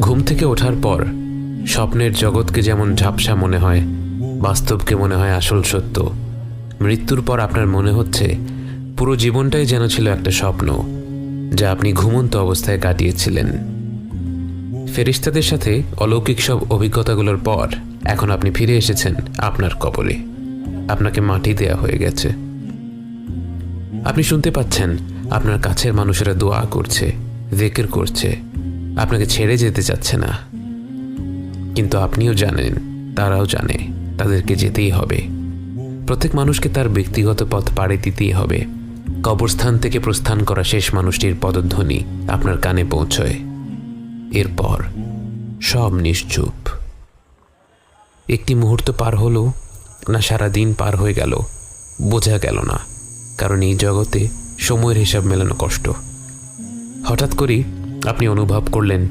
ঘুম থেকে ওঠার পর স্বপ্নের জগৎকে যেমন ঝাপসা মনে হয়, বাস্তবকে মনে হয় আসল সত্য। মৃত্যুর পর আপনার মনে হচ্ছে পুরো জীবনটাই যেন ছিল একটা স্বপ্ন, যা আপনি ঘুমন্ত অবস্থায় কাটিয়েছিলেন। ফেরিস্তাদের সাথে অলৌকিক সব অভিজ্ঞতাগুলোর পর এখন আপনি ফিরে এসেছেন আপনার কবরে আপনাকে মাটি দেয়া হয়ে গেছে। আপনি শুনতে পাচ্ছেন আপনার কাছের মানুষেরা দোয়া করছে, জেকের করছে আপনাকে ছেড়ে যেতে চাচ্ছে না। কিন্তু আপনিও জানেন, তারাও জানে, তাদেরকে যেতেই হবে। প্রত্যেক মানুষকে তার ব্যক্তিগত পথ পাড়ে দিতেই হবে। কবরস্থান থেকে প্রস্থান করা শেষ মানুষটির পদধ্বনি আপনার কানে পৌঁছয়। এরপর সব নিশ্চুপ। একটি মুহূর্ত পার হলো, না সারা দিন পার হয়ে গেল, বোঝা গেল না, কারণ এই জগতে সময়ের হিসাব মেলানো কষ্ট। হঠাৎ করেই আপনি অনুভব করলেন।